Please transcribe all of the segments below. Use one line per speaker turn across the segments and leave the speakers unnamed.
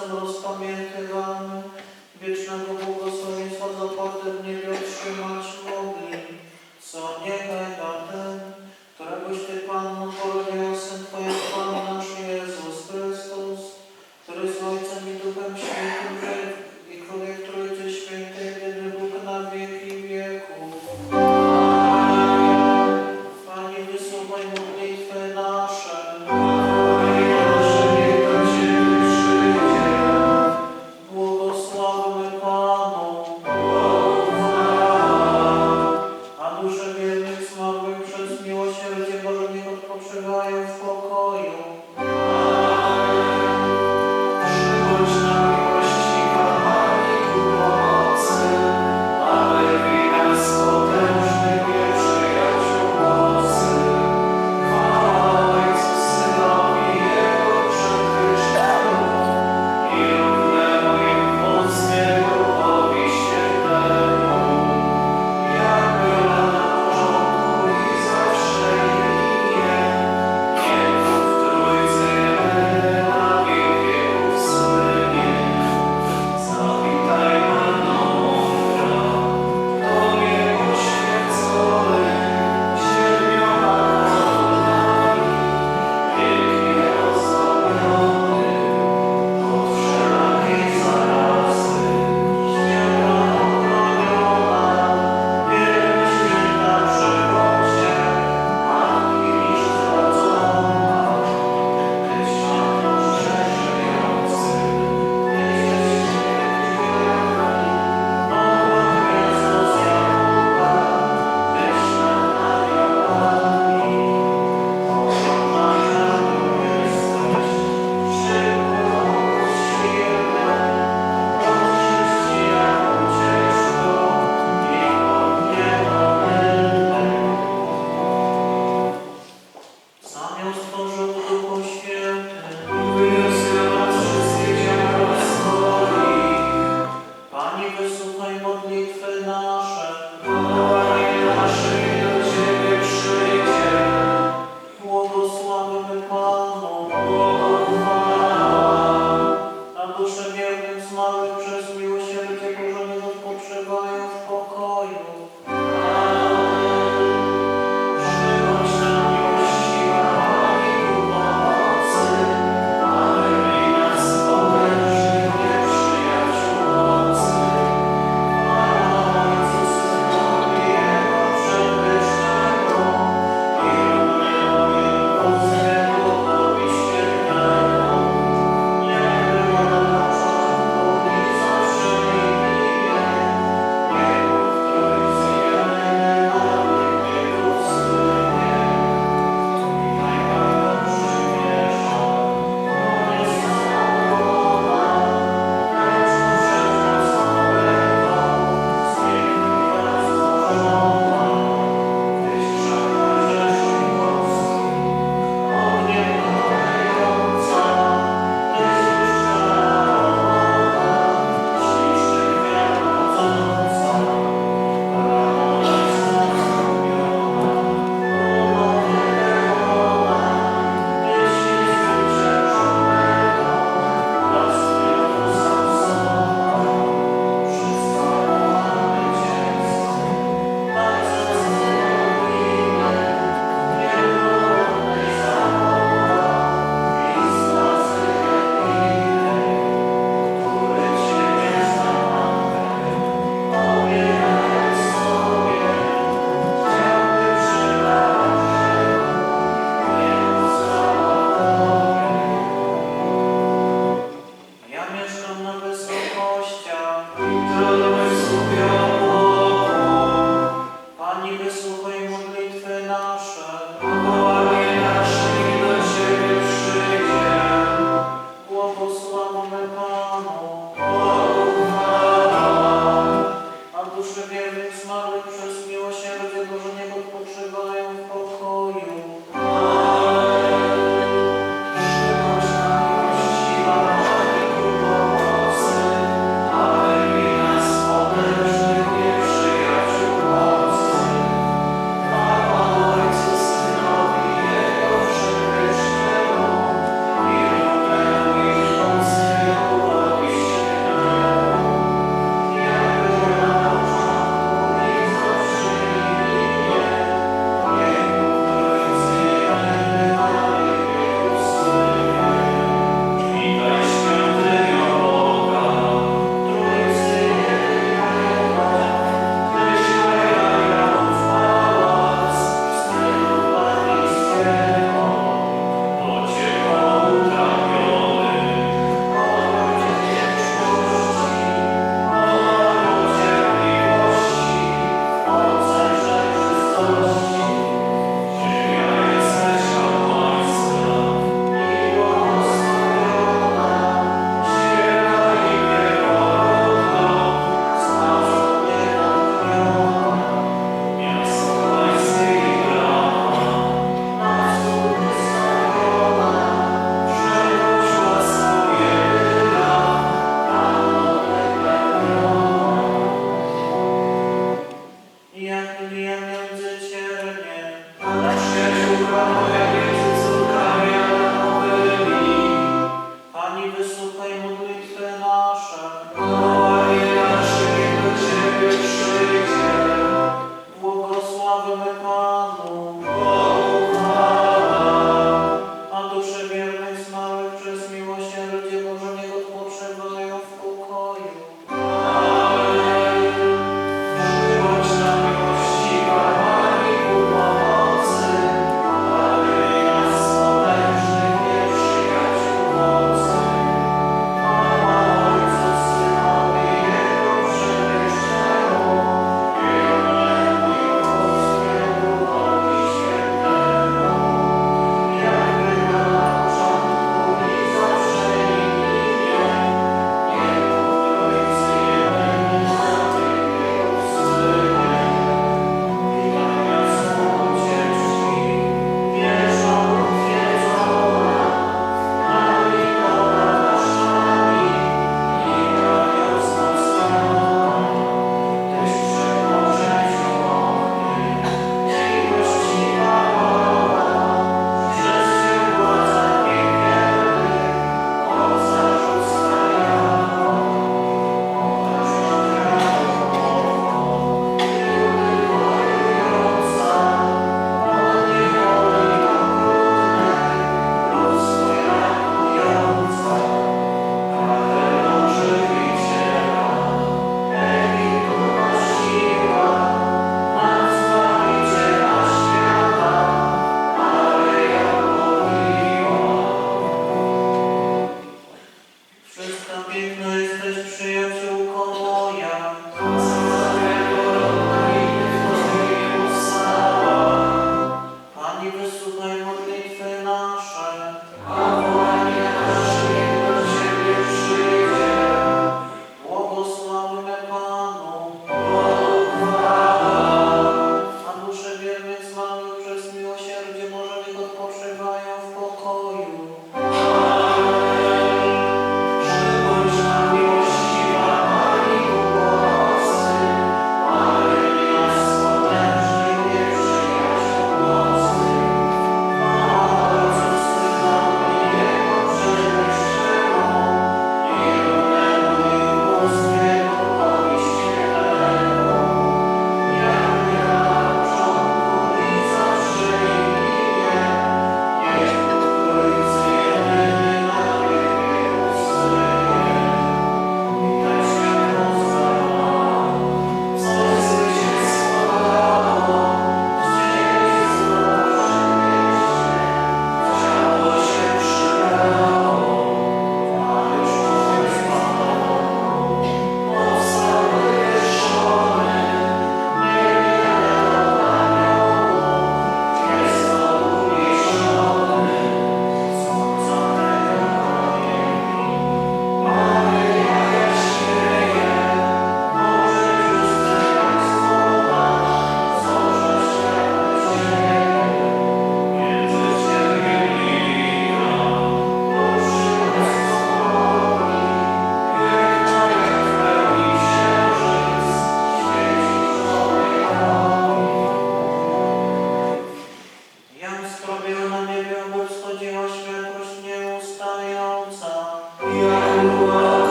celu rozpamiętywamy, wiecznego błogosławieństwa zaparte w niebie otrzymać mogli, co niechaj nam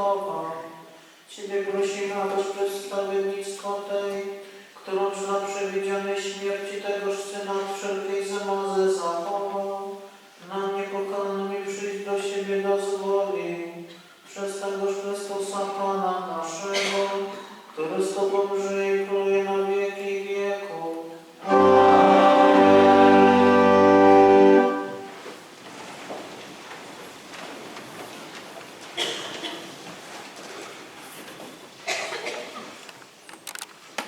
słowa. Ciebie
prosimy, abyś przez sprawiednictwo tej, którą dla przewidzianej śmierci tegoż Syna wszelkiej zamazy zachował,